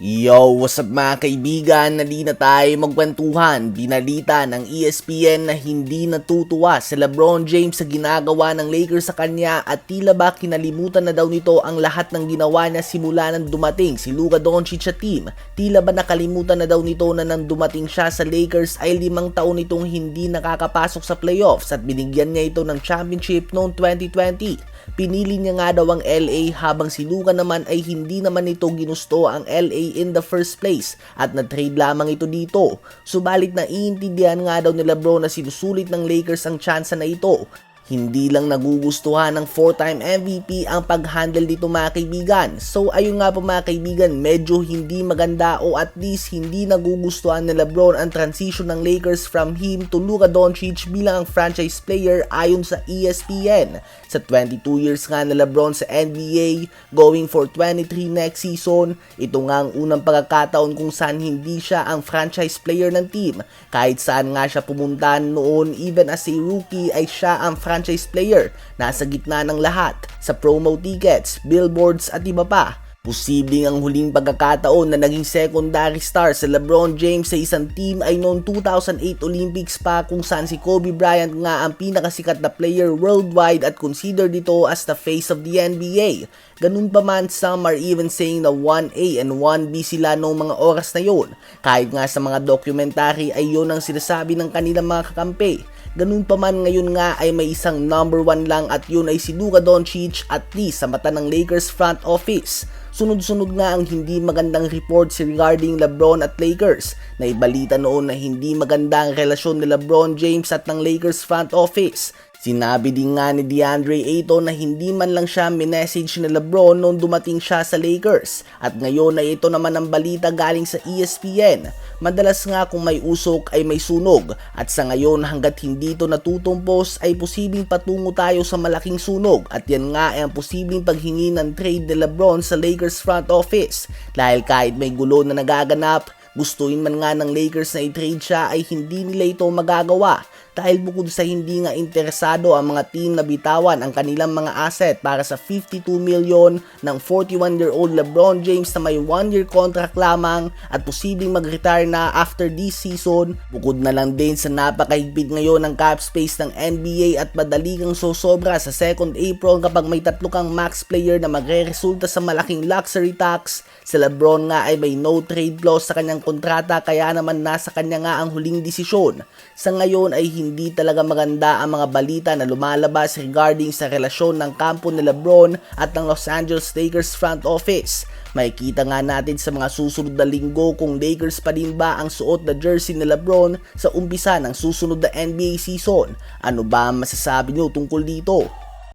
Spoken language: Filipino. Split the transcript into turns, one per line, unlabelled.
Yo, what's up mga kaibigan? Nali na tayo magkwentuhan. Binalita ng ESPN na hindi natutuwa si Lebron James sa ginagawa ng Lakers sa kanya at tila ba kinalimutan na daw nito ang lahat ng ginawa niya simula nang dumating si Luka Doncic sa team. Tila ba nakalimutan na daw nito na nang dumating siya sa Lakers ay limang taon itong hindi nakakapasok sa playoffs at binigyan niya ito ng championship noong 2020. Pinili niya nga daw ang LA habang si Luka naman ay hindi naman ito ginusto ang LA in the first place at na-trade lamang ito dito. Subalit na iintindihan nga daw ni Lebron na sinusulit ng Lakers ang tsansa na ito. Hindi lang nagugustuhan ng 4-time MVP ang pag-handle dito mga kaibigan. So ayun nga po mga kaibigan, medyo hindi maganda o at least hindi nagugustuhan ni Lebron ang transition ng Lakers from him to Luka Doncic bilang ang franchise player ayon sa ESPN. Sa 22 years nga na Lebron sa NBA, going for 23 next season, ito nga ang unang pagkakataon kung saan hindi siya ang franchise player ng team. Kahit saan nga siya pumunta noon, even as a rookie ay siya ang franchise player. Nasa gitna ng lahat, sa promo tickets, billboards at iba pa. Posibleng ang huling pagkakataon na naging secondary star sa LeBron James sa isang team ay noong 2008 Olympics pa kung saan si Kobe Bryant nga ang pinakasikat na player worldwide at considered ito as the face of the NBA. Ganun pa man, some are even saying na 1A and 1B sila noong mga oras na yon. Kahit nga sa mga documentary ay yon ang sinasabi ng kanilang mga kakampi. Ganun pa man ngayon nga ay may isang number 1 lang at yun ay si Luka Doncic at least sa mata ng Lakers front office. Sunod-sunod nga ang hindi magandang reports regarding LeBron at Lakers na ibalita noon na hindi maganda ang relasyon ni LeBron James at ng Lakers front office. Sinabi din nga ni DeAndre Ayton na hindi man lang siya minessage ni Lebron noong dumating siya sa Lakers. At ngayon ay ito naman ang balita galing sa ESPN. Madalas nga kung may usok ay may sunog. At sa ngayon hanggat hindi ito natutumpos ay posibleng patungo tayo sa malaking sunog. At yan nga ay ang posibleng paghingi ng trade ni Lebron sa Lakers front office. Dahil kahit may gulo na nagaganap gustuin man nga ng Lakers na i-trade siya ay hindi nila ito magagawa dahil bukod sa hindi nga interesado ang mga team na bitawan ang kanilang mga asset para sa 52 million ng 41-year-old LeBron James na may 1-year contract lamang at posibleng mag-retire na after this season. Bukod na lang din sa napakahigpit ngayon ng cap space ng NBA at madali kang sosobra sa 2nd April kapag may tatlo kang max player na magre-resulta sa malaking luxury tax. Si LeBron nga ay may no trade clause sa kanyang kontrata kaya naman nasa kanya nga ang huling desisyon. Sa ngayon ay hindi talaga maganda ang mga balita na lumalabas regarding sa relasyon ng kampo ni Lebron at ng Los Angeles Lakers front office. Makikita nga natin sa mga susunod na linggo kung Lakers pa din ba ang suot na jersey ni Lebron sa umpisa ng susunod na NBA season. Ano ba ang masasabi nyo tungkol dito?